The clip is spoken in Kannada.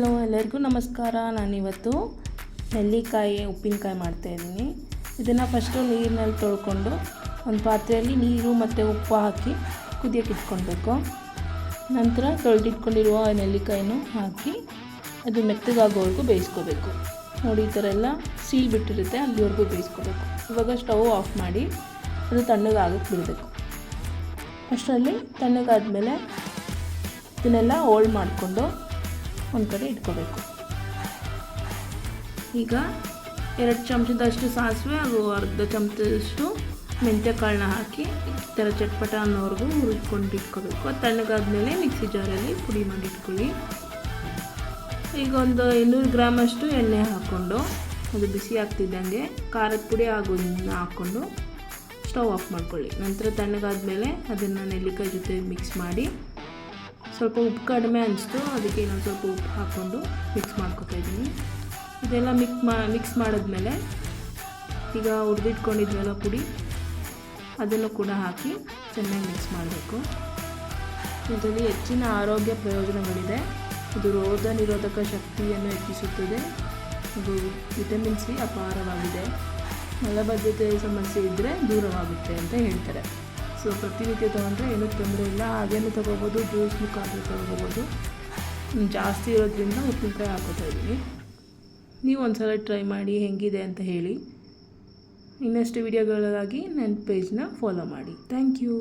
ಹಲೋ, ಎಲ್ಲರಿಗೂ ನಮಸ್ಕಾರ. ನಾನಿವತ್ತು ನೆಲ್ಲಿಕಾಯಿ, ಉಪ್ಪಿನಕಾಯಿ ಮಾಡ್ತಾಯಿದ್ದೀನಿ ಇದನ್ನು ಫಸ್ಟು ನೀರಿನಲ್ಲಿ ತೊಳ್ಕೊಂಡು ಒಂದು ಪಾತ್ರೆಯಲ್ಲಿ ನೀರು ಮತ್ತು ಉಪ್ಪು ಹಾಕಿ ಕುದಿಯೋಕೆ ಇಟ್ಕೊಳ್ಬೇಕು. ನಂತರ ತೊಳೆದಿಟ್ಕೊಂಡಿರುವ ನೆಲ್ಲಿಕಾಯಿನೂ ಹಾಕಿ ಅದು ಮೆತ್ತಗಾಗೋವರೆಗೂ ಬೇಯಿಸ್ಕೋಬೇಕು. ನೋಡಿ, ಈ ಥರ ಎಲ್ಲ ಸೀಲ್ ಬಿಟ್ಟಿರುತ್ತೆ, ಅಲ್ಲಿವರೆಗೂ ಬೇಯಿಸ್ಕೋಬೇಕು. ಇವಾಗ ಸ್ಟವ್ ಆಫ್ ಮಾಡಿ ಅದು ತಣ್ಣಗಾಗಕ್ಕೆ ಬಿಡಬೇಕು. ಅಷ್ಟರಲ್ಲಿ ತಣ್ಣಗಾದ್ಮೇಲೆ ಇದನ್ನೆಲ್ಲ ಹೋಲ್ಡ್ ಮಾಡಿಕೊಂಡು ಒಂದು ಕಡೆ ಇಟ್ಕೋಬೇಕು. ಈಗ ಎರಡು ಚಮಚದಷ್ಟು ಸಾಸಿವೆ ಹಾಗೂ ಅರ್ಧ ಚಮಚದಷ್ಟು ಮೆಂತ್ಯ ಕಾಳನ್ನ ಹಾಕಿ ಈ ಥರ ಚಟ್ಪಟ ಅನ್ನೋವರೆಗೂ ಹುರಿದ್ಕೊಂಡು ಇಟ್ಕೋಬೇಕು. ಅದು ತಣ್ಣಗಾದ್ಮೇಲೆ ಮಿಕ್ಸಿ ಜಾರಲ್ಲಿ ಪುಡಿ ಮಾಡಿ ಇಟ್ಕೊಳ್ಳಿ. ಈಗ ಒಂದು ಇನ್ನೂರು ಗ್ರಾಮಷ್ಟು ಎಣ್ಣೆ ಹಾಕ್ಕೊಂಡು ಅದು ಬಿಸಿ ಆಗ್ತಿದ್ದಂಗೆ ಖಾರದ ಪುಡಿ ಹಾಗೂ ಹಾಕ್ಕೊಂಡು ಸ್ಟವ್ ಆಫ್ ಮಾಡ್ಕೊಳ್ಳಿ. ನಂತರ ತಣ್ಣಗಾದ್ಮೇಲೆ ಅದನ್ನು ನೆಲ್ಲಿಕಾಯಿ ಜೊತೆ ಮಿಕ್ಸ್ ಮಾಡಿ ಸ್ವಲ್ಪ ಉಪ್ಪು ಕಡಿಮೆ ಅನಿಸ್ತು ಅದಕ್ಕೆ ಇನ್ನೊಂದು ಸ್ವಲ್ಪ ಉಪ್ಪು ಹಾಕ್ಕೊಂಡು ಮಿಕ್ಸ್ ಮಾಡ್ಕೊತಾ ಇದ್ದೀನಿ. ಇದೆಲ್ಲ ಮಿಕ್ ಮಾ ಮಿಕ್ಸ್ ಮಾಡಿದ್ಮೇಲೆ ಈಗ ಹುರಿದಿಟ್ಕೊಂಡಿದ್ವಲ್ಲ ಪುಡಿ, ಅದನ್ನು ಕೂಡ ಹಾಕಿ ಚೆನ್ನಾಗಿ ಮಿಕ್ಸ್ ಮಾಡಬೇಕು. ಇದರಲ್ಲಿ ಹೆಚ್ಚಿನ ಆರೋಗ್ಯ ಪ್ರಯೋಜನಗಳಿದೆ. ಇದು ರೋಗ ನಿರೋಧಕ ಶಕ್ತಿಯನ್ನು ಹೆಚ್ಚಿಸುತ್ತದೆ. ಇದು ವಿಟಮಿನ್ ಸಿ ಅಪಾರವಾಗಿದೆ. ಮಲಬದ್ಧತೆ ಸಮಸ್ಯೆ ಇದ್ದರೆ ದೂರವಾಗುತ್ತೆ ಅಂತ ಹೇಳ್ತಾರೆ. ಸೊ ಪ್ರತಿನಿತ್ಯ ತೊಗೊಂಡ್ರೆ ಏನೂ ತೊಂದರೆ ಇಲ್ಲ. ಹಾಗೇನು ತೊಗೋಬೋದು, ಜ್ಯೂಸ್ ಮುಖಾಂತರ ತೊಗೋಬೋದು. ಜಾಸ್ತಿ ಇರೋದ್ರಿಂದ ಉಪ್ಪಿನಕಾಯಿ ಹಾಕೋತಾ ಇದ್ದೀನಿ. ನೀವು ಒಂದ್ಸಲ ಟ್ರೈ ಮಾಡಿ ಹೆಂಗಿದೆ ಅಂತ ಹೇಳಿ. ಇನ್ನಷ್ಟು ವಿಡಿಯೋಗಳಿಗಾಗಿ ನನ್ನ ಪೇಜ್ನ ಫಾಲೋ ಮಾಡಿ. Thank you